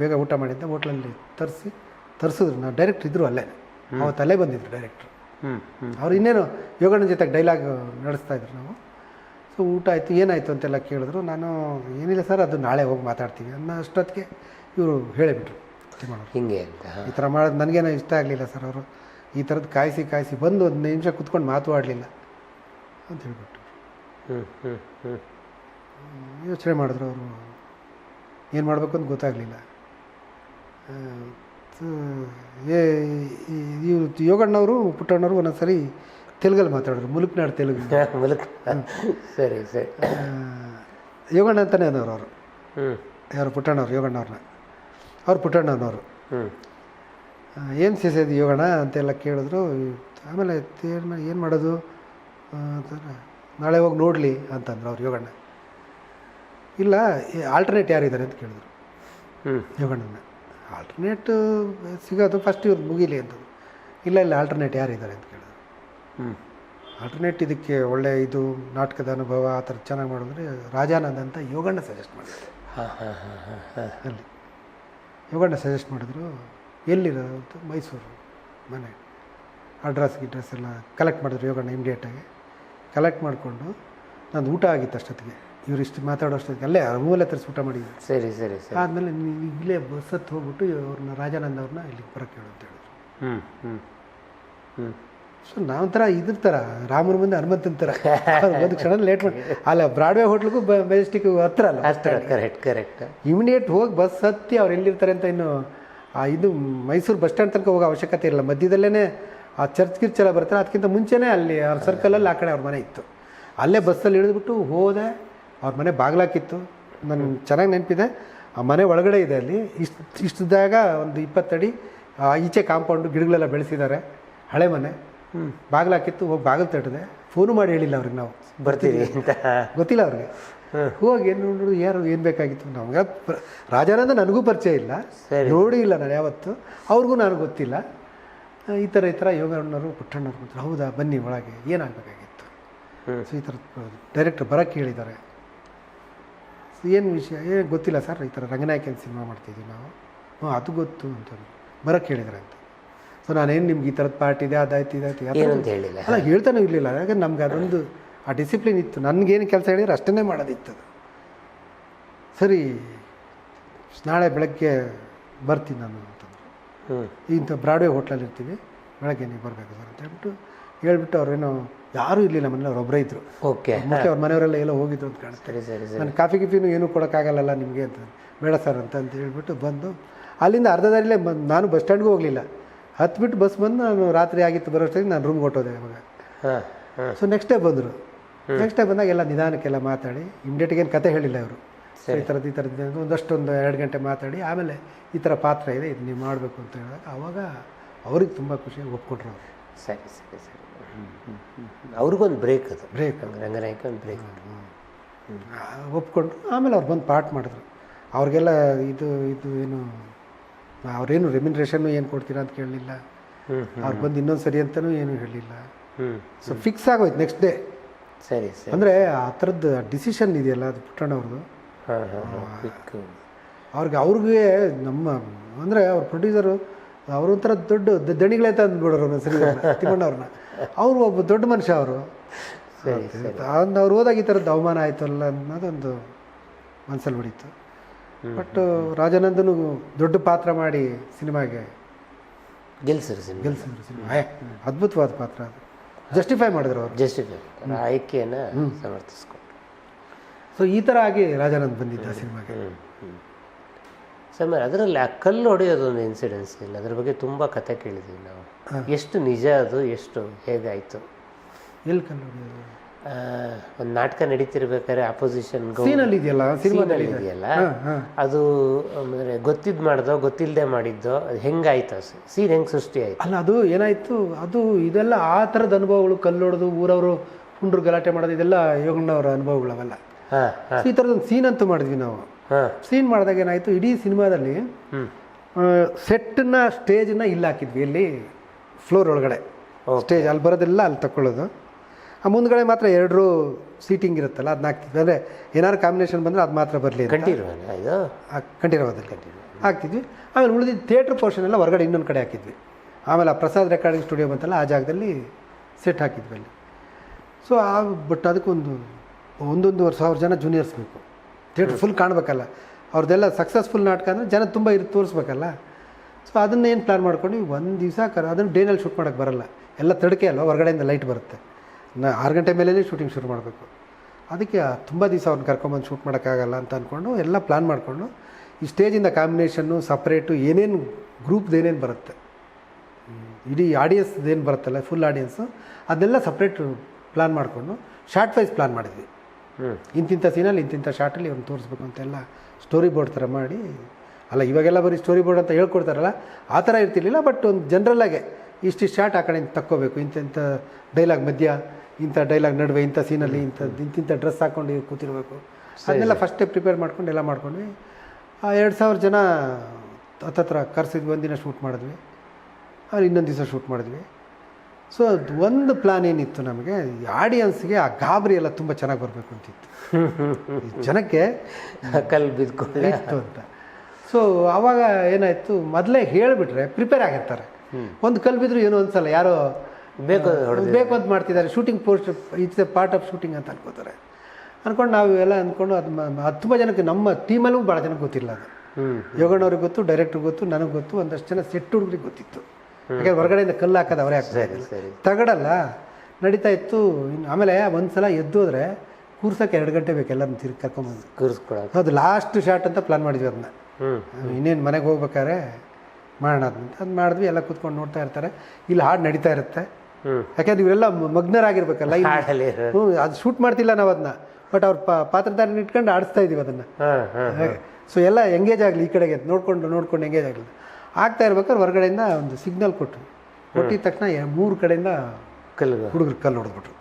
ಬೇಗ ಊಟ ಮಾಡಿ ಅಂತ ಹೋಟ್ಲಲ್ಲಿ ತರಿಸಿ ತರಿಸಿದ್ರು. ನಾವು ಡೈರೆಕ್ಟ್ ಇದ್ದರು ಅಲ್ಲೇ. ಅವತ್ತು ಅಲ್ಲೇ ಬಂದಿದ್ರು ಡೈರೆಕ್ಟ್ರು ಅವ್ರು ಇನ್ನೇನು ಯೋಗನ ಜೊತೆ ಡೈಲಾಗ್ ನಡೆಸ್ತಾ ಇದ್ರು ನಾವು. ಸೊ ಊಟ ಆಯಿತು ಏನಾಯಿತು ಅಂತೆಲ್ಲ ಕೇಳಿದ್ರು. ನಾನು ಏನಿಲ್ಲ ಸರ್ ಅದು ನಾಳೆ ಹೋಗಿ ಮಾತಾಡ್ತೀವಿ ಅನ್ನೋ ಅಷ್ಟೊತ್ತಿಗೆ ಇವರು ಹೇಳಿಬಿಟ್ರು. ಹಿಂಗೆ ಅಂತ ಈ ಥರ ಮಾಡೋದು ನನಗೇನೋ ಇಷ್ಟ ಆಗಲಿಲ್ಲ ಸರ್ ಅವರು. ಈ ಥರದ್ದು ಕಾಯಿಸಿ ಕಾಯಿಸಿ ಬಂದು ಒಂದು ನಿಮಿಷ ಕುತ್ಕೊಂಡು ಮಾತಾಡಲಿಲ್ಲ ಅಂತ ಹ್ಞೂ ಯೋಚನೆ ಮಾಡಿದ್ರು ಅವರು. ಏನು ಮಾಡಬೇಕು ಅಂತ ಗೊತ್ತಾಗಲಿಲ್ಲ. ಏ ಇವರು ಯೋಗಣ್ಣವರು ಪುಟ್ಟಣ್ಣವರು ಒಂದೊಂದು ಸರಿ ತೆಲುಗಲ್ಲಿ ಮಾತಾಡಿದ್ರು ಮುಲುಕ್ನಾಡು ತೆಲುಗು. ಮುಲುಕ್ ಸರಿ ಸರಿ. ಯೋಗಣ್ಣ ಅಂತಲೇ ಅನ್ನೋರು ಅವರು. ಹ್ಞೂ ಯಾರು ಪುಟ್ಟಣ್ಣವ್ರು ಯೋಗಣ್ಣವ್ರನ್ನ. ಅವ್ರು ಪುಟ್ಟಣ್ಣನವರು ಹ್ಞೂ ಏನು ಸೇಸೈದು ಯೋಗಣ್ಣ ಅಂತೆಲ್ಲ ಕೇಳಿದ್ರು ಆಮೇಲೆ ಏನು ಮಾಡೋದು? ಅಂತಾರೆ. ನಾಳೆ ಹೋಗಿ ನೋಡಲಿ ಅಂತಂದ್ರು ಅವ್ರು ಯೋಗಣ್ಣ. ಇಲ್ಲ ಆಲ್ಟರ್ನೇಟ್ ಯಾರಿದ್ದಾರೆ ಅಂತ ಕೇಳಿದ್ರು. ಹ್ಞೂ ಯೋಗಣ್ಣನ ಆಲ್ಟರ್ನೇಟ್ ಸಿಗೋದು ಫಸ್ಟ್ ಇವ್ರು ಮುಗೀಲಿ ಅಂತಂದು ಇಲ್ಲ ಇಲ್ಲ ಆಲ್ಟರ್ನೇಟ್ ಯಾರಿದ್ದಾರೆ ಅಂತ ಕೇಳಿದ್ರು. ಹ್ಞೂ ಆಲ್ಟರ್ನೇಟ್ ಇದಕ್ಕೆ ಒಳ್ಳೆ ಇದು ನಾಟಕದ ಅನುಭವ ಆ ಥರ ಚೆನ್ನಾಗಿ ಮಾಡಿದ್ರೆ ರಾಜಾನಂದ್ ಅಂತ ಯೋಗಣ್ಣ ಸಜೆಸ್ಟ್ ಮಾಡಿದ್ರು. ಹಾಂ ಹಾಂ ಹಾಂ ಹಾಂ ಹಾಂ. ಅಲ್ಲಿ. ಯೋಗಣ್ಣ ಸಜೆಸ್ಟ್ ಮಾಡಿದ್ರು ಎಲ್ಲಿರೋದು ಅಂತ ಮೈಸೂರು ಮನೆ. ಅಡ್ರೆಸ್ ಗಿಡ್ರೆಸ್ ಎಲ್ಲ ಕಲೆಕ್ಟ್ ಮಾಡಿದ್ರು ಯೋಗಣ್ಣ ಇಮಿಡಿಯೇಟಾಗಿ ಕಲೆಕ್ಟ್ ಮಾಡಿಕೊಂಡು ನಂದು ಊಟ ಆಗಿತ್ತು ಅಷ್ಟೊತ್ತಿಗೆ. ಇವ್ರು ಇಷ್ಟು ಮಾತಾಡೋ ಅಷ್ಟೊತ್ತಿಗೆ ಅಲ್ಲೇ ಮೂಲೆ ತರಿಸಿ ಊಟ ಮಾಡಿದ್ರು ಸರಿ ಸರಿ ಸರಿ. ಆದಮೇಲೆ ನೀವು ಇಲ್ಲೇ ಬಸ್ ಹತ್ತು ಹೋಗ್ಬಿಟ್ಟು ಅವ್ರನ್ನ ರಾಜಾನಂದ ಅವ್ರನ್ನ ಇಲ್ಲಿಗೆ ಬರೋಕ್ಕೆ ಹೇಳು ಅಂತ ಹೇಳಿದ್ರು. ಹ್ಞೂ ಹ್ಞೂ ಹ್ಞೂ ಸೊ ನಾವೊಂಥರ ಇದ್ರ ಥರ ರಾಮನ ಮುಂದೆ ಹನುಮಂತನ ಥರ ಒಂದು ಕ್ಷಣ ಲೇಟ್ ಮಾಡಿ ಅಲ್ಲ ಬ್ರಾಡ್ವೇ ಹೋಟ್ಲಿಗೂ ಮೆಜೆಸ್ಟಿಕ್ ಹತ್ರ ಅಲ್ಲ. ಅಷ್ಟೇ ಕರೆಕ್ಟ್ ಕರೆಕ್ಟ್ ಇಮಿಡಿಯೇಟ್ ಹೋಗಿ ಬಸ್ ಹತ್ತಿ ಅವ್ರು ಎಲ್ಲಿರ್ತಾರೆ ಅಂತ ಇನ್ನು ಆ ಇದು ಮೈಸೂರು ಬಸ್ ಸ್ಟ್ಯಾಂಡ್ ತನಕ ಹೋಗೋ ಅವಶ್ಯಕತೆ ಇರಲ್ಲ. ಮಧ್ಯದಲ್ಲೇ ಆ ಚರ್ಚ್ ಗಿರ್ಚ್ ಎಲ್ಲ ಬರ್ತಾರೆ. ಅದಕ್ಕಿಂತ ಮುಂಚೆನೇ ಅಲ್ಲಿ ಅವ್ರ ಸರ್ಕಲಲ್ಲಿ ಆ ಕಡೆ ಅವ್ರ ಮನೆ ಇತ್ತು. ಅಲ್ಲೇ ಬಸ್ಸಲ್ಲಿ ಇಳಿದ್ಬಿಟ್ಟು ಹೋದೆ. ಅವ್ರ ಮನೆ ಬಾಗ್ಲಾಕಿತ್ತು. ನನ್ನ ಚೆನ್ನಾಗಿ ನೆನಪಿದೆ. ಆ ಮನೆ ಒಳಗಡೆ ಇದೆ ಅಲ್ಲಿ. ಇಷ್ಟು ಇಷ್ಟದಾಗ ಒಂದು ಇಪ್ಪತ್ತಡಿ ಆ ಈಚೆ ಕಾಂಪೌಂಡು ಗಿಡಗಳೆಲ್ಲ ಬೆಳೆಸಿದ್ದಾರೆ. ಹಳೆ ಮನೆ. ಹ್ಞೂ ಬಾಗ್ಲಾಕಿತ್ತು. ಹೋಗಿ ಬಾಗಿಲು ತಟ್ಟಿದೆ. ಫೋನು ಮಾಡಿ ಹೇಳಿಲ್ಲ ಅವ್ರಿಗೆ ನಾವು. ಬರ್ತೀವಿ ಅಂತ. ಗೊತ್ತಿಲ್ಲ ಅವ್ರಿಗೆ. ಹೋಗಿ ಏನು ನೋಡಿದ್ರು ಯಾರು ಏನು ಬೇಕಾಗಿತ್ತು? ನಮ್ಗೆ ರಾಜಾನಂದ ನನಗೂ ಪರಿಚಯ ಇಲ್ಲ. ನೋಡಿಲ್ಲ ನೋಡಿ ಇಲ್ಲ ನಾನು ಯಾವತ್ತು. ಅವ್ರಿಗೂ ನನಗೆ ಗೊತ್ತಿಲ್ಲ. ಈ ಥರ ಈ ಥರ ಯೋಗಣ್ಣವರು ಪುಟ್ಟಣ್ಣರು ಬಂದರು. ಹೌದಾ? ಬನ್ನಿ ಒಳಗೆ. ಏನಾಗಬೇಕಾಗಿತ್ತು? ಸೊ ಈ ಥರ ಡೈರೆಕ್ಟ್ರ್ ಬರೋಕ್ಕೆ ಹೇಳಿದ್ದಾರೆ. ಏನು ವಿಷಯ ಏನು ಗೊತ್ತಿಲ್ಲ ಸರ್ ಈ ಥರ ರಂಗನಾಯಕನ ಸಿನಿಮಾ ಮಾಡ್ತಿದ್ದೀವಿ ನಾವು. ಹ್ಞೂ ಅದು ಗೊತ್ತು ಅಂತ ಬರೋಕ್ಕೆ ಹೇಳಿದ್ದಾರೆ ಅಂತ. ಸೊ ನಾನೇನು ನಿಮ್ಗೆ ಈ ಥರದ ಪಾರ್ಟ್ ಇದೆ ಅದಾಯ್ತು ಇದಾಯ್ತು ಅಂತ ಅಲ್ಲ ಹೇಳ್ತಾನೆ ಇರಲಿಲ್ಲ. ಯಾಕಂದ್ರೆ ನಮ್ಗೆ ಅದೊಂದು ಆ ಡಿಸಿಪ್ಲಿನ್ ಇತ್ತು. ನನಗೇನು ಕೆಲಸ ಹೇಳಿದ್ರೆ ಅಷ್ಟನ್ನೇ ಮಾಡೋದಿತ್ತು ಅದು. ಸರಿ ನಾಳೆ ಬೆಳಗ್ಗೆ ಬರ್ತೀನಿ ನಾನು ಹ್ಞೂ ಇಂಥ ಬ್ರಾಡ್ವೇ ಹೋಟ್ಲಲ್ಲಿ ಇರ್ತೀವಿ. ಬೆಳಗ್ಗೆ ನೀವು ಬರಬೇಕು ಸರ್ ಅಂತ ಹೇಳ್ಬಿಟ್ಟು ಹೇಳ್ಬಿಟ್ಟು ಅವ್ರೇನೋ ಯಾರೂ ಇರಲಿಲ್ಲ ಮನೇಲಿ ಅವ್ರು ಒಬ್ಬರೇ ಇದ್ದರು ಓಕೆ. ಮತ್ತೆ ಅವ್ರ ಮನೆಯವರೆಲ್ಲ ಎಲ್ಲೋ ಹೋಗಿದ್ರು ಅಂತ ಕಾಣಿಸ್ತಾರೆ ಸರಿ ಸರಿ ನಾನು ಕಾಫಿ ಗಿಫಿನೂ ಏನೂ ಕೊಡೋಕ್ಕಾಗಲ್ಲ ನಿಮಗೆ ಅಂತ. ಬೇಡ ಸರ್ ಅಂತ ಅಂತ ಹೇಳ್ಬಿಟ್ಟು ಬಂದು ಅಲ್ಲಿಂದ ಅರ್ಧ ದಾರಿಲೇ ಬಂದು ನಾನು ಬಸ್ ಸ್ಟ್ಯಾಂಡ್ಗೂ ಹೋಗಲಿಲ್ಲ. ಹತ್ಬಿಟ್ಟು ಬಸ್ ಬಂದು ನಾನು ರಾತ್ರಿ ಆಗಿತ್ತು ಬರೋಷ್ಟೊತ್ತಿಗೆ ನಾನು ರೂಮ್ಗೆ ಹೊಟ್ಟೋದೆ ಇವಾಗ. ಸೊ ನೆಕ್ಸ್ಟ್ ಡೇ ಬಂದರು. ನೆಕ್ಸ್ಟ್ ಡೇ ಬಂದಾಗ ಎಲ್ಲ ನಿಧಾನಕ್ಕೆಲ್ಲ ಮಾತಾಡಿ ಇಮ್ಡಿಯೇಟ್ಗೆ ಏನು ಕತೆ ಹೇಳಿಲ್ಲ ಅವರು ಈ ಥರದ್ದು ಈ ಥರದ್ದು ಅಂತ ಒಂದಷ್ಟು ಒಂದು ಎರಡು ಗಂಟೆ ಮಾತಾಡಿ ಆಮೇಲೆ ಈ ಥರ ಪಾತ್ರ ಇದೆ ಇದು ನೀವು ಮಾಡಬೇಕು ಅಂತ ಹೇಳಿದಾಗ ಆವಾಗ ಅವ್ರಿಗೆ ತುಂಬ ಖುಷಿ ಒಪ್ಕೊಟ್ರು ಅವರು. ಸರಿ ಸರಿ ಸರಿ. ಅವ್ರಿಗೊಂದು ಬ್ರೇಕ್ ಅದು. ಬ್ರೇಕ್ ರಂಗನಾಯಕ ಒಂದು ಬ್ರೇಕ್ ಒಪ್ಕೊಂಡು ಆಮೇಲೆ ಅವ್ರು ಬಂದು ಪಾಠ ಮಾಡಿದ್ರು. ಅವ್ರಿಗೆಲ್ಲ ಇದು ಇದು ಏನು ಅವ್ರೇನು ರೆಮ್ಯುನ್ರೇಷನ್ನು ಏನು ಕೊಡ್ತೀರಾ ಅಂತ ಕೇಳಲಿಲ್ಲ. ಅವ್ರು ಬಂದು ಇನ್ನೊಂದು ಸರಿ ಅಂತಲೂ ಏನು ಹೇಳಿಲ್ಲ. ಹ್ಞೂ ಸೊ ಫಿಕ್ಸ್ ಆಗೋಯ್ತು ನೆಕ್ಸ್ಟ್ ಡೇ ಸರಿ ಸರಿ. ಅಂದರೆ ಆ ಥರದ್ದು ಡಿಸಿಷನ್ ಇದೆಯಲ್ಲ ಅದು ಹಾಂ ಕ್ವಿಕ್ ಅವ್ರಿಗೆ ಅವ್ರಿಗೆ ನಮ್ಮ ಅಂದರೆ ಅವ್ರ ಪ್ರೊಡ್ಯೂಸರು ಅವರು ಒಂಥರ ದೊಡ್ಡ ದಣಿಗಳೇ ಅವ್ರನ್ನ ಸರಿ ತಿಮ್ಮಣ್ಣವ್ರನ್ನ ಅವರು ಒಬ್ಬ ದೊಡ್ಡ ಮನುಷ್ಯ ಅವರು. ಸರಿ ಸರಿ. ಅವ್ರು ಹೋದಾಗ ಈ ಥರದ್ದು ಅವಮಾನ ಆಯ್ತಲ್ಲ ಅನ್ನೋದೊಂದು ಮನಸ್ಸಲ್ಲಿ ಹೊಡಿತು. ಬಟ್ ರಾಜಾನಂದನು ದೊಡ್ಡ ಪಾತ್ರ ಮಾಡಿ ಸಿನಿಮಾಗೆ ಗೆಲ್ಸರು ಸಿನಿಮಾ ಗೆಲ್ಸಿದ್ರು ಸಿನಿಮಾ. ಅದ್ಭುತವಾದ ಪಾತ್ರ ಅದು. ಜಸ್ಟಿಫೈ ಮಾಡಿದ್ರು ಅವ್ರು. ಜಸ್ಟಿಫೈ ಆಯ್ಕೆಯನ್ನು ಸಮರ್ಥಿಸ್ಕೊಂಡು ಸೊ ಈ ಥರ ಆಗಿ ರಾಜಾನಂದ್ ಬಂದಿದ್ದ ಸಿನಿಮಾಗೆ. ಸಮರ್ ಅದರಲ್ಲಿ ಆ ಕಲ್ಲು ಹೊಡೆಯೋದು ಒಂದು ಇನ್ಸಿಡೆನ್ಸ್ ಇಲ್ಲ. ಅದ್ರ ಬಗ್ಗೆ ತುಂಬ ಕತೆ ಕೇಳಿದ್ವಿ ನಾವು. ಎಷ್ಟು ನಿಜ ಅದು ಎಷ್ಟು ಹೇಗಾಯಿತು? ಎಲ್ಲಿ ಕಲ್ಲು ಹೊಡೆಯೋದು? ಒಂದು ನಾಟಕ ನಡೀತಿರ್ಬೇಕಾದ್ರೆ ಅಪೋಸಿಷನ್ ಇದೆಯಲ್ಲ? ಅದು ಅಂದರೆ ಗೊತ್ತಿದ್ದು ಮಾಡ್ದೋ ಗೊತ್ತಿಲ್ಲದೆ ಮಾಡಿದ್ದೋ ಅದು ಹೆಂಗಾಯ್ತು ಸೀನ್ ಹೆಂಗೆ ಸೃಷ್ಟಿ ಆಯ್ತು? ಅಲ್ಲ ಅದು ಏನಾಯ್ತು? ಅದು ಇದೆಲ್ಲ ಆ ಥರದ ಅನುಭವಗಳು ಕಲ್ಲೊಡೆದು ಊರವರು ಹುಂಡ್ರು ಗಲಾಟೆ ಮಾಡೋದು ಇದೆಲ್ಲ ಯೋಗಣ್ಣವರ ಅನುಭವಗಳು ಅವೆಲ್ಲ ಸೊ ಈ ಥರದೊಂದು ಸೀನ್ ಅಂತೂ ಮಾಡಿದ್ವಿ ನಾವು. ಸೀನ್ ಮಾಡಿದಾಗ ಏನಾಯಿತು? ಇಡೀ ಸಿನಿಮಾದಲ್ಲಿ ಸೆಟ್ಟನ್ನ ಸ್ಟೇಜನ್ನ ಇಲ್ಲಿ ಹಾಕಿದ್ವಿ. ಇಲ್ಲಿ ಫ್ಲೋರ್ ಒಳಗಡೆ. ಸ್ಟೇಜ್ ಅಲ್ಲಿ ಬರೋದೆಲ್ಲ ಅಲ್ಲಿ ತಗೊಳ್ಳೋದು ಆ ಮುಂದ್ಗಡೆ ಮಾತ್ರ ಎರಡು ಸೀಟಿಂಗ್ ಇರುತ್ತಲ್ಲ ಅದನ್ನ ಹಾಕ್ತಿದ್ವಿ. ಅಂದರೆ ಏನಾದ್ರು ಕಾಂಬಿನೇಷನ್ ಬಂದರೆ ಅದು ಮಾತ್ರ ಬರಲಿ ಕಂಠೀರವದಲ್ಲಿ ಹಾಕ್ತಿದ್ವಿ. ಆಮೇಲೆ ಉಳಿದಿದ್ದ ಥಿಯೇಟ್ರ್ ಪೋರ್ಷನ್ ಎಲ್ಲ ಹೊರಗಡೆ ಇನ್ನೊಂದು ಕಡೆ ಹಾಕಿದ್ವಿ. ಆಮೇಲೆ ಆ ಪ್ರಸಾದ್ ರೆಕಾರ್ಡಿಂಗ್ ಸ್ಟುಡಿಯೋ ಬಂತಲ್ಲ ಆ ಜಾಗದಲ್ಲಿ ಸೆಟ್ ಹಾಕಿದ್ವಿ ಅಲ್ಲಿ. ಸೊ ಆ ಬಟ್ ಅದಕ್ಕೊಂದು ಒಂದೊಂದುವರೆ ಸಾವಿರ ಜನ ಜೂನಿಯರ್ಸ್ ಬೇಕು. ಥಿಯೇಟ್ರ್ ಫುಲ್ ಕಾಣಬೇಕಲ್ಲ. ಅವ್ರದ್ದೆಲ್ಲ ಸಕ್ಸಸ್ಫುಲ್ ನಾಟಕ ಅಂದರೆ ಜನ ತುಂಬ ಇರು, ತೋರಿಸ್ಬೇಕಲ್ಲ. ಸೊ ಅದನ್ನೇನು ಪ್ಲ್ಯಾನ್ ಮಾಡ್ಕೊಂಡು ಒಂದು ದಿವಸ ಕರ, ಅದನ್ನು ಡೇನಲ್ಲಿ ಶೂಟ್ ಮಾಡೋಕ್ಕೆ ಬರಲ್ಲ. ಎಲ್ಲ ತಡಕೆ ಅಲ್ಲ ಹೊರಗಡೆಯಿಂದ ಲೈಟ್ ಬರುತ್ತೆ. ನಾ ಆರು ಗಂಟೆ ಮೇಲೇ ಶೂಟಿಂಗ್ ಶುರು ಮಾಡಬೇಕು. ಅದಕ್ಕೆ ತುಂಬ ದಿವಸ ಅವ್ರನ್ನ ಕರ್ಕೊಂಬಂದು ಶೂಟ್ ಮಾಡೋಕ್ಕಾಗಲ್ಲ ಅಂತ ಅಂದ್ಕೊಂಡು ಎಲ್ಲ ಪ್ಲ್ಯಾನ್ ಮಾಡಿಕೊಂಡು, ಈ ಸ್ಟೇಜಿಂದ ಕಾಂಬಿನೇಷನ್ನು ಸಪ್ರೇಟು ಏನೇನು ಗ್ರೂಪ್ದು ಏನೇನು ಬರುತ್ತೆ. ಇಡೀ ಆಡಿಯನ್ಸ್ದು ಏನು ಬರುತ್ತಲ್ಲ ಫುಲ್ ಆಡಿಯನ್ಸು ಅದೆಲ್ಲ ಸಪ್ರೇಟ್ ಪ್ಲ್ಯಾನ್ ಮಾಡಿಕೊಂಡು ಶಾರ್ಟ್ ವೈಸ್ ಪ್ಲ್ಯಾನ್ ಮಾಡಿದ್ವಿ. ಇಂತಿಂಥ ಸೀನಲ್ಲಿ ಇಂತಿಂಥ ಶಾರ್ಟಲ್ಲಿ ಅವ್ನು ತೋರಿಸ್ಬೇಕು ಅಂತೆಲ್ಲ ಸ್ಟೋರಿ ಬೋರ್ಡ್ ಥರ ಮಾಡಿ. ಅಲ್ಲ ಇವಾಗೆಲ್ಲ ಬರೀ ಸ್ಟೋರಿ ಬೋರ್ಡ್ ಅಂತ ಹೇಳ್ಕೊಡ್ತಾರಲ್ಲ ಆ ಥರ ಇರ್ತಿರ್ಲಿಲ್ಲ ಬಟ್ ಒಂದು ಜನ್ರಲ್ಲಾಗೆ ಇಷ್ಟು ಶಾರ್ಟ್ ಆ ಕಡೆಯಿಂದ ತಕ್ಕೋಬೇಕು. ಇಂತಿಂಥ ಡೈಲಾಗ್ ಮಧ್ಯ ಇಂಥ ಡೈಲಾಗ್ ನಡುವೆ ಇಂಥ ಸೀನಲ್ಲಿ ಇಂಥದ್ದು ಇಂತಿಂಥ ಡ್ರೆಸ್ ಹಾಕ್ಕೊಂಡು ಕೂತಿರ್ಬೇಕು. ಅದನ್ನೆಲ್ಲ ಫಸ್ಟೇ ಪ್ರಿಪೇರ್ ಮಾಡ್ಕೊಂಡು ಎಲ್ಲ ಮಾಡ್ಕೊಂಡ್ವಿ. ಆ ಎರಡು ಸಾವಿರ ಜನ ಹತ್ತತ್ರ ಕರೆಸಿದ್ವಿ ಒಂದಿನ ಶೂಟ್ ಮಾಡಿದ್ವಿ. ಅಲ್ಲಿ ಇನ್ನೊಂದು ದಿವಸ ಶೂಟ್ ಮಾಡಿದ್ವಿ. ಸೊ ಅದು ಒಂದು ಪ್ಲಾನ್ ಏನಿತ್ತು ನಮಗೆ ಆಡಿಯನ್ಸ್ಗೆ ಆ ಗಾಬರಿ ಎಲ್ಲ ತುಂಬ ಚೆನ್ನಾಗಿ ಬರಬೇಕು ಅಂತಿತ್ತು. ಜನಕ್ಕೆ ಕಲ್ಲು ಬಿದ್ದುಕೊಂಡು ಇತ್ತು ಅಂತ. ಸೊ ಆವಾಗ ಏನಾಯಿತು ಮೊದಲೇ ಹೇಳಿಬಿಟ್ರೆ ಪ್ರಿಪೇರ್ ಆಗಿರ್ತಾರೆ. ಒಂದು ಕಲ್ಲು ಬಿದ್ದರೂ ಏನೋ ಅನ್ಸಲ್ಲ ಯಾರೋ ಬೇಕು ಬೇಕು ಅಂತ ಮಾಡ್ತಿದ್ದಾರೆ shooting post it's a part of shooting ಅಂತ ಅನ್ಕೋತಾರೆ. ಅಂದ್ಕೊಂಡು ನಾವು ಎಲ್ಲ ಅಂದ್ಕೊಂಡು ಅದು ತುಂಬ ಜನಕ್ಕೆ ನಮ್ಮ ಟೀಮಲ್ಲೂ ಭಾಳ ಜನಕ್ಕೆ ಗೊತ್ತಿಲ್ಲ ಅದು. ಯೋಗಣ್ಣವ್ರಿಗೆ ಗೊತ್ತು ಡೈರೆಕ್ಟ್ರಿಗೆ ಗೊತ್ತು ನನಗೆ ಗೊತ್ತು ಒಂದಷ್ಟು ಜನ ಸೆಟ್ ಹುಡುಗರಿಗೆ ಗೊತ್ತಿತ್ತು. ಯಾಕಂದ್ರೆ ಹೊರಗಡೆಯಿಂದ ಕಲ್ಲು ಹಾಕೋದು ಅವರೇ ಹಾಕ್ತಾರೆ ತಗಡಲ್ಲ ನಡೀತಾ ಇತ್ತು. ಇನ್ನು ಆಮೇಲೆ ಒಂದು ಸಲ ಎದ್ದು ಹೋದ್ರೆ ಕೂರ್ಸೋಕೆ ಎರಡು ಗಂಟೆ ಬೇಕು ಎಲ್ಲರನ್ನ ತಿರುಗಿ ಕರ್ಕೊಂಬಂದು ಕೂರಿಸ್ಕೊಳಕ್ಕೆ. ಅದು ಲಾಸ್ಟ್ ಶಾಟ್ ಅಂತ ಪ್ಲಾನ್ ಮಾಡಿದ್ವಿ ಅದನ್ನ. ಇನ್ನೇನು ಮನೆಗೆ ಹೋಗ್ಬೇಕಾದ್ರೆ ಮಾಡೋಣ ಅಂತ ಅದು ಮಾಡಿದ್ವಿ ಎಲ್ಲ ಕೂತ್ಕೊಂಡು ನೋಡ್ತಾ ಇರ್ತಾರೆ. ಇಲ್ಲಿ ಹಾಡು ನಡೀತಾ ಇರುತ್ತೆ. ಯಾಕಂದ್ರೆ ಇವರೆಲ್ಲ ಮಗ್ನರಾಗಿರ್ಬೇಕಲ್ಲ ಹ್ಞೂ ಅದು ಶೂಟ್ ಮಾಡ್ತಿಲ್ಲ ನಾವು ಅದನ್ನ ಬಟ್ ಅವ್ರ ಪಾತ್ರಧಾರಿನ ಇಟ್ಕೊಂಡು ಆಡಿಸ್ತಾ ಇದೀವಿ ಅದನ್ನು. ಸೊ ಎಲ್ಲ ಎಂಗೇಜ್ ಆಗಲಿ ಈ ಕಡೆಗೆ ನೋಡ್ಕೊಂಡು ನೋಡ್ಕೊಂಡು ಎಂಗೇಜ್ ಆಗಲಿ ಆಗ್ತಾ ಇರ್ಬೇಕಾದ್ರೆ ಹೊರಗಡೆಯಿಂದ ಒಂದು ಸಿಗ್ನಲ್ ಕೊಟ್ಟರು ಕೊಟ್ಟಿದ ತಕ್ಷಣ ಮೂರು ಕಡೆಯಿಂದ ಕಲ್ಲು ಹುಡುಗರು ಕಲ್ಲು ಹೊಡೆದ್ಬಿಟ್ರು.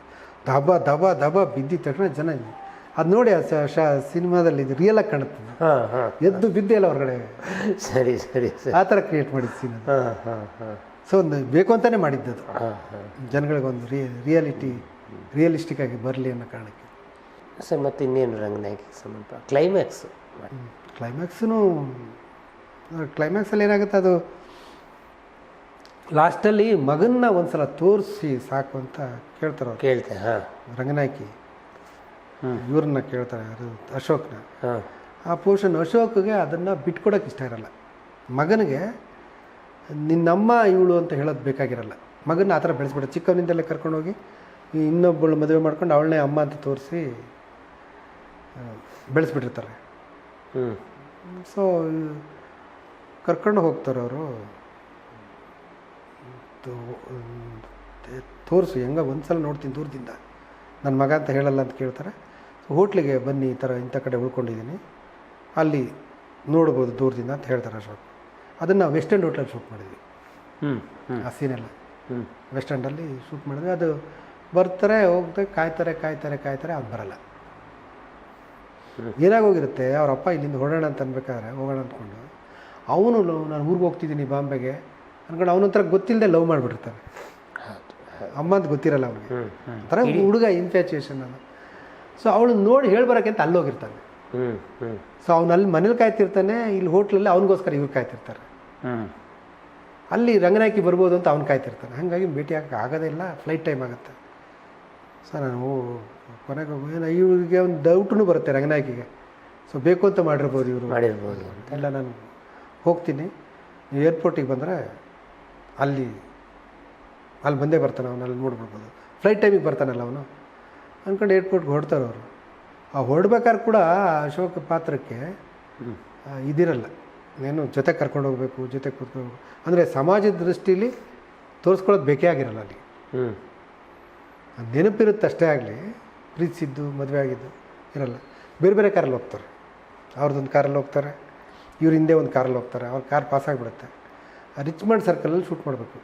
ದಬ ದಬ ದಬ ಬಿದ್ದಿದ ತಕ್ಷಣ ಜನ ಅದು ನೋಡಿ ಶ ಸಿನಿಮಾದಲ್ಲಿ ಇದು ರಿಯಲ್ ಆಗಿ ಕಾಣುತ್ತೆ. ಹಾಂ ಎದ್ದು ಬಿದ್ದೇ ಇಲ್ಲ ಹೊರಗಡೆ. ಸರಿ ಸರಿ ಆ ಥರ ಕ್ರಿಯೇಟ್ ಮಾಡಿದ್ದು ಸೀನ್ ಅದು. ಹಾಂ ಹಾಂ ಹಾಂ. ಸೊ ಒಂದು ಬೇಕು ಅಂತಲೇ ಮಾಡಿದ್ದದು ಜನಗಳಿಗೊಂದು ರಿಯ ರಿಯಾಲಿಟಿ ರಿಯಲಿಸ್ಟಿಕ್ ಆಗಿ ಬರಲಿ ಅನ್ನೋ ಕಾರಣಕ್ಕೆ. ಸರ್ ಮತ್ತೆ ಇನ್ನೇನು ರಂಗನಾಯಕಿ ಸಂಬಂಧ? ಕ್ಲೈಮ್ಯಾಕ್ಸ್ ಕ್ಲೈಮ್ಯಾಕ್ಸೂ ಕ್ಲೈಮ್ಯಾಕ್ಸಲ್ಲಿ ಏನಾಗುತ್ತೆ ಅದು? ಲಾಸ್ಟಲ್ಲಿ ಮಗನ್ನ ಒಂದ್ಸಲ ತೋರಿಸಿ ಸಾಕು ಅಂತ ಕೇಳ್ತಾರೆ ಕೇಳ್ತೆ ಹಾಂ. ರಂಗನಾಯಕಿ. ಇವ್ರನ್ನ ಕೇಳ್ತಾರೆ ಯಾರು? ಅಶೋಕ್ನ. ಹಾಂ. ಆ ಪೋರ್ಷನ್ ಅಶೋಕ್ಗೆ ಅದನ್ನು ಬಿಟ್ಕೊಡೋಕೆ ಇಷ್ಟ ಇರಲ್ಲ. ಮಗನಿಗೆ ನಿನ್ನಮ್ಮ ಇವಳು ಅಂತ ಹೇಳೋದು ಬೇಕಾಗಿರಲ್ಲ. ಮಗನ ಆ ಥರ ಬೆಳೆಸ್ಬಿಡ. ಚಿಕ್ಕವನಿಂದಲೇ ಕರ್ಕೊಂಡೋಗಿ ಇನ್ನೊಬ್ಬಳು ಮದುವೆ ಮಾಡ್ಕೊಂಡು ಅವಳನ್ನೇ ಅಮ್ಮ ಅಂತ ತೋರಿಸಿ ಬೆಳೆಸ್ಬಿಟ್ಟಿರ್ತಾರೆ. ಹ್ಞೂ ಸೊ ಕರ್ಕೊಂಡು ಹೋಗ್ತಾರೆ ಅವರು. ತೋರಿಸು ಹೆಂಗ ಒಂದ್ಸಲ ನೋಡ್ತೀನಿ ದೂರದಿಂದ. ನನ್ನ ಮಗ ಅಂತ ಹೇಳಲ್ಲ ಅಂತ ಕೇಳ್ತಾರೆ. ಹೋಟ್ಲಿಗೆ ಬನ್ನಿ ಈ ಥರ ಇಂಥ ಕಡೆ ಉಳ್ಕೊಂಡಿದ್ದೀನಿ. ಅಲ್ಲಿ ನೋಡ್ಬೋದು ದೂರದಿಂದ ಅಂತ ಹೇಳ್ತಾರೆ ಶಾಪ್ ಅದನ್ನು ವೆಸ್ಟ್ ಎಂಡ್ ಹೋಟ್ಲಲ್ಲಿ ಶೂಟ್ ಮಾಡಿದ್ವಿ. ಆ ಸೀನೆಲ್ಲ ಹ್ಞೂ ವೆಸ್ಟ್ ಎಂಡಲ್ಲಿ ಶೂಟ್ ಮಾಡಿದ್ವಿ. ಅದು ಬರ್ತಾರೆ ಹೋಗ್ತಾರೆ ಕಾಯ್ತಾರೆ ಕಾಯ್ತಾರೆ ಕಾಯ್ತಾರೆ ಅದು ಬರಲ್ಲ. ಏನಾಗೋಗಿರುತ್ತೆ ಅವ್ರ ಅಪ್ಪ ಇಲ್ಲಿಂದ ಹೊರಡೋಣ ಅಂತ ಅನ್ಬೇಕಾದ್ರೆ ಹೋಗೋಣ ಅಂದ್ಕೊಂಡು ಅವನು ನಾನು ಊರಿಗೆ ಹೋಗ್ತಿದ್ದೀನಿ ಬಾಂಬೆಗೆ. ಅನ್ಕೊಂಡು ಅವನಂತರ ಗೊತ್ತಿಲ್ಲದೆ ಲವ್ ಮಾಡಿಬಿಟ್ಟಿರ್ತಾನೆ. ಅಮ್ಮ ಅಂತ ಗೊತ್ತಿರಲ್ಲ ಅವನಿಗೆ. ಒಂಥರ ಹುಡುಗ ಇನ್ಫ್ಯಾಚುಯೇಷನ್ ಅದು ಸೊ ಅವಳು ನೋಡಿ ಹೇಳ್ಬರಕ್ಕೆ ಅಂತ ಅಲ್ಲಿ ಹೋಗಿರ್ತಾನೆ. ಹ್ಞೂ ಹ್ಞೂ ಸೊ ಅವ್ನು ಅಲ್ಲಿ ಮನೇಲಿ ಕಾಯ್ತಿರ್ತಾನೆ ಇಲ್ಲಿ ಹೋಟ್ಲಲ್ಲಿ ಅವನಿಗೋಸ್ಕರ ಇವ್ರು ಕಾಯ್ತಿರ್ತಾರೆ. ಅಲ್ಲಿ ರಂಗನಾಯಕಿ ಬರ್ಬೋದು ಅಂತ ಅವ್ನು ಕಾಯ್ತಿರ್ತಾನೆ. ಹಾಗಾಗಿ ಭೇಟಿ ಆಗಕ್ಕೆ ಆಗೋದೇ ಇಲ್ಲ ಫ್ಲೈಟ್ ಟೈಮ್ ಆಗುತ್ತೆ. ಸೊ ನಾನು ಓ, ಕೊನೆಗೆ ಏನು ಇವ್ರಿಗೆ ಒಂದು ಡೌಟೂ ಬರುತ್ತೆ ರಂಗನಾಯಕಿಗೆ. ಸೊ ಬೇಕು ಅಂತ ಮಾಡಿರ್ಬೋದು ಇವರು. ಮಾಡಿರ್ಬೋದು. ಎಲ್ಲ ನಾನು ಹೋಗ್ತೀನಿ. ಏರ್ಪೋರ್ಟಿಗೆ ಬಂದರೆ ಅಲ್ಲಿ ಅಲ್ಲಿ ಬಂದೇ ಬರ್ತಾನೆ ಅವನು ಅಲ್ಲಿ ನೋಡ್ಬಿಡ್ಬೋದು. ಫ್ಲೈಟ್ ಟೈಮಿಗೆ ಬರ್ತಾನಲ್ಲ ಅವನು. ಅಂದ್ಕೊಂಡು ಏರ್ಪೋರ್ಟ್ಗೆ ಹೊರಡ್ತಾರೆ ಅವರು. ಆ ಹೊರಡ್ಬೇಕಾದ್ರೆ ಕೂಡ ಅಶೋಕ ಪಾತ್ರಕ್ಕೆ ಇದಿರಲ್ಲ. ಏನು ಜೊತೆ ಕರ್ಕೊಂಡು ಹೋಗಬೇಕು ಜೊತೆ ಕೂತ್ಕೊಂಡು ಅಂದರೆ ಸಮಾಜದ ದೃಷ್ಟಿಲಿ ತೋರಿಸ್ಕೊಳ್ಳೋದು ಬೇಕೇ ಆಗಿರಲ್ಲ ಅಲ್ಲಿ. ನೆನಪಿರುತ್ತೆ ಅಷ್ಟೇ ಆಗಲಿ. ಪ್ರೀತಿಸಿದ್ದು ಮದುವೆ ಆಗಿದ್ದು ಇರಲ್ಲ. ಬೇರೆ ಬೇರೆ ಕಾರಲ್ಲಿ ಹೋಗ್ತಾರೆ. ಅವ್ರದ್ದೊಂದು ಕಾರಲ್ಲಿ ಹೋಗ್ತಾರೆ. ಇವ್ರ ಹಿಂದೆ ಒಂದು ಕಾರಲ್ಲಿ ಹೋಗ್ತಾರೆ. ಅವ್ರ ಕಾರ್ ಪಾಸ್ ಆಗಿಬಿಡುತ್ತೆ. ರಿಚ್ಮಂಡ್ ಸರ್ಕಲಲ್ಲಿ ಶೂಟ್ ಮಾಡಬೇಕು.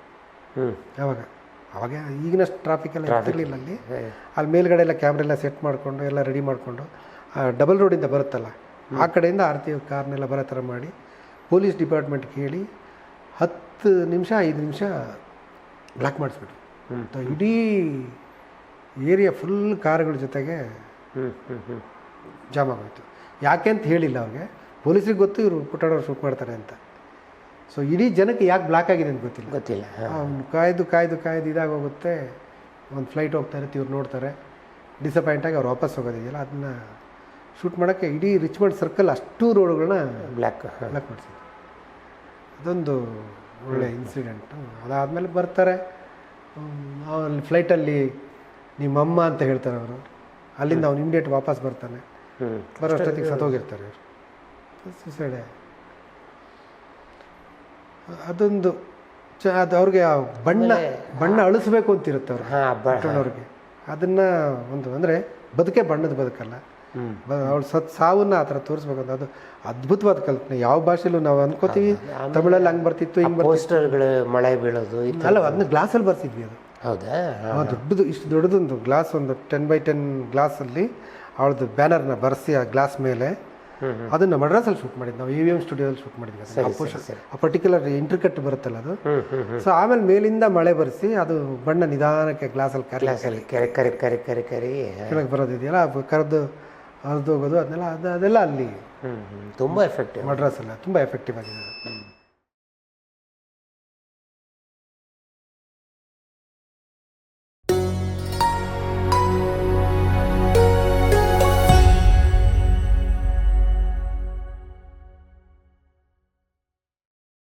ಹ್ಞೂ ಯಾವಾಗ ಅವಾಗ ಈಗಿನಷ್ಟು ಟ್ರಾಫಿಕ್ ಎಲ್ಲ ಇರ್ತಿರ್ಲಿಲ್ಲ ಅಲ್ಲಿ. ಅಲ್ಲಿ ಮೇಲ್ಗಡೆ ಎಲ್ಲ ಕ್ಯಾಮ್ರಾ ಎಲ್ಲ ಸೆಟ್ ಮಾಡಿಕೊಂಡು ಎಲ್ಲ ರೆಡಿ ಮಾಡಿಕೊಂಡು ಡಬಲ್ ರೋಡಿಂದ ಬರುತ್ತಲ್ಲ ಆ ಕಡೆಯಿಂದ ಆರತಿ ಕಾರ್ನೆಲ್ಲ ಬರೋ ಥರ ಮಾಡಿ ಪೊಲೀಸ್ ಡಿಪಾರ್ಟ್ಮೆಂಟ್ ಹೇಳಿ ಹತ್ತು ನಿಮಿಷ ಐದು ನಿಮಿಷ ಬ್ಲಾಕ್ ಮಾಡಿಸ್ಬಿಟ್ರು. ಇಡೀ ಏರಿಯಾ ಫುಲ್ ಕಾರ್ಗಳ ಜೊತೆಗೆ ಜಾಮ್ ಆಗೋಯ್ತು. ಯಾಕೆ ಅಂತ ಹೇಳಿಲ್ಲ ಅವ್ರಿಗೆ. ಪೊಲೀಸರಿಗೆ ಗೊತ್ತು ಇವರು ಪುಟಾಡೋರು ಶೂಟ್ ಮಾಡ್ತಾರೆ ಅಂತ. ಸೊ ಇಡೀ ಜನಕ್ಕೆ ಯಾಕೆ ಬ್ಲಾಕ್ ಆಗಿದೆ ಅಂತ ಗೊತ್ತಿಲ್ಲ. ಗೊತ್ತಿಲ್ಲ ಅವ್ನು ಕಾಯ್ದು ಕಾಯ್ದು ಕಾಯ್ದು ಇದಾಗೋಗುತ್ತೆ. ಒಂದು ಫ್ಲೈಟ್ ಹೋಗ್ತಾ ಇರುತ್ತೆ ಇವ್ರು ನೋಡ್ತಾರೆ. ಡಿಸಪಾಯಿಂಟ್ ಆಗಿ ಅವ್ರು ವಾಪಸ್ ಹೋಗೋದಿದೆಯಲ್ಲ ಅದನ್ನ ಶೂಟ್ ಮಾಡೋಕ್ಕೆ ಇಡೀ ರಿಚ್ಮಂಡ್ ಸರ್ಕಲ್ ಅಷ್ಟು ರೋಡ್ಗಳನ್ನ ಬ್ಲ್ಯಾಕ್ ಬ್ಲ್ಯಾಕ್ ಬ್ಲಾಕ್ ಮಾಡಿಸಿದ್ರು ಅದೊಂದು ಒಳ್ಳೆ ಇನ್ಸಿಡೆಂಟು ಅದಾದಮೇಲೆ ಬರ್ತಾರೆ. ಅವ್ರಲ್ಲಿ ಫ್ಲೈಟಲ್ಲಿ ನಿಮ್ಮಮ್ಮ ಅಂತ ಹೇಳ್ತಾರೆ ಅವರು. ಅಲ್ಲಿಂದ ಅವ್ನು ಇಮಿಡಿಯೇಟ್ ವಾಪಸ್ ಬರ್ತಾನೆ. ಬರೋ ಅಷ್ಟೊತ್ತಿಗೆ ಸತ್ತೋಗಿರ್ತಾರೆ ಇವರು ಸುಸೈಡೆ ಅದೊಂದು ಚ ಅದು ಅವ್ರಿಗೆ ಆ ಬಣ್ಣ ಬಣ್ಣ ಅಳಿಸ್ಬೇಕು ಅಂತಿರುತ್ತೆ ಅವ್ರು. ಹಾಂ ಅವ್ರಿಗೆ ಅದನ್ನು ಒಂದು ಅಂದರೆ ಬದುಕೆ ಬಣ್ಣದ ಬದುಕಲ್ಲ. ಅವಳು ಸತ್ ಸಾವನ್ನ ಆ ಥರ ತೋರಿಸ್ಬೇಕಂತ. ಅದು ಅದ್ಭುತವಾದ ಕಲ್ಪನೆ. ಯಾವ ಭಾಷೆಲೂ ನಾವು ಅನ್ಕೋತೀವಿ. ತಮಿಳಲ್ಲಿ ಹಂಗೆ ಬರ್ತಿತ್ತು ಹಿಂಗೆ ಪೋಸ್ಟರ್ಗಳು ಮಳೆ ಬೀಳೋದು ಅಲ್ಲ ಅದನ್ನ ಗ್ಲಾಸಲ್ಲಿ ಬರ್ತಿದ್ವಿ ಅದು. ಹೌದಾ? ದೊಡ್ಡದು ಇಷ್ಟು ದೊಡ್ಡದೊಂದು ಗ್ಲಾಸ್ ಒಂದು ಟೆನ್ ಬೈ ಟೆನ್ ಗ್ಲಾಸಲ್ಲಿ ಅವಳದು ಬ್ಯಾನರ್ನ ಬರೆಸಿ ಆ ಗ್ಲಾಸ್ ಮೇಲೆ ಅದನ್ನ ಮಡ್ರಾಸಲ್ಲಿ ಶೂಟ್ ಮಾಡಿದ್ದು ನಾವು ಇ ವಿ ಎಂ ಸ್ಟುಡಿಯೋದಲ್ಲಿ ಶೂಟ್ ಮಾಡಿದ್ವಿ. ಆ ಪರ್ಟಿಕ್ಯುಲರ್ ಇಂಟ್ರಿಕಟ್ ಬರುತ್ತಲ್ಲ ಅದು. ಸೊ ಆಮೇಲೆ ಮೇಲಿಂದ ಮಳೆ ಬರೆಸಿ ಅದು ಬಣ್ಣ ನಿಧಾನಕ್ಕೆ ಗ್ಲಾಸಲ್ಲಿ ಕರಿ ಕರಿ ಕರಿ ಕರಿ ಕರೆ. ಕರೆ ಕೆಳಗೆ ಬರೋದಿದೆಯಲ್ಲ ಕರೆದು ಹರಿದೋಗೋದು ಅದನ್ನೆಲ್ಲ ಅದು ಅದೆಲ್ಲ ಅಲ್ಲಿ. ತುಂಬ ಎಫೆಕ್ಟಿವ್ ಮಡ್ರಾಸಲ್ಲ ತುಂಬ ಎಫೆಕ್ಟಿವ್ ಆಗಿದೆ.